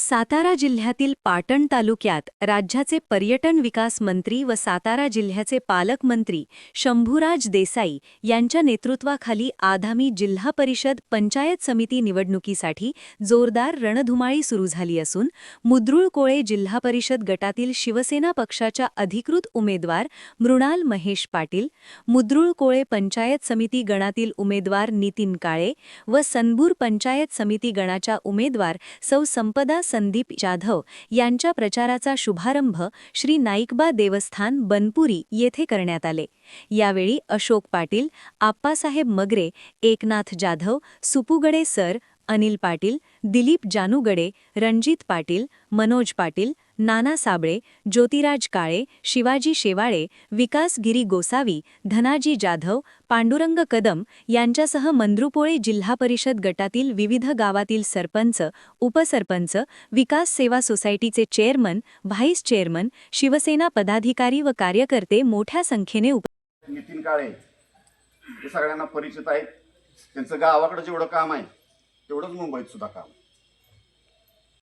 सातारा जिल्ह्यातील पाटण तालुक्यात राज्याचे पर्यटन विकास मंत्री व सातारा जिल्ह्याचे पालकमंत्री शंभूराज देसाई यांच्या नेतृत्वाखाली आधामी जिल्हा परिषद पंचायत समिती निवडणुकीसाठी जोरदार रणधुमाळी सुरू झाली असून मुद्रुळ कोळे जिल्हा परिषद गटातील शिवसेना पक्षाच्या अधिकृत उमेदवार मृणाल महेश पाटील मुद्रुळ कोळे पंचायत समिती गणातील उमेदवार नितीन काळे व सनबूर पंचायत समिती गणाच्या उमेदवार सौ संपदा संदीप जाधव यांच्या प्रचाराचा शुभारंभ श्री नाईकबा देवस्थान बनपुरी येथे करण्यात आले. यावेळी अशोक पाटील आप्पासाहेब मगरे एकनाथ जाधव सुपुगडे सर अनिल पाटील दिलीप जानुगडे रणजित पाटील मनोज पाटील नाना साबळे ज्योतिराज काळे शिवाजी शेवाळे विकास गिरी गोसावी धनाजी जाधव पांडुरंग कदम यांच्यासह मंद्रुपोळे जिल्हा परिषद गटातील विविध गावातील सरपंच उपसरपंच विकास सेवा सोसायटीचे चेअरमन व्हाईस चेअरमन शिवसेना पदाधिकारी व कार्यकर्ते मोठ्या संख्येने उप नितीन काळे हे सगळ्यांना परिचित आहेत. त्यांचं गावाकडं जेवढं काम आहे तेवढंच मुंबईत सुद्धा काम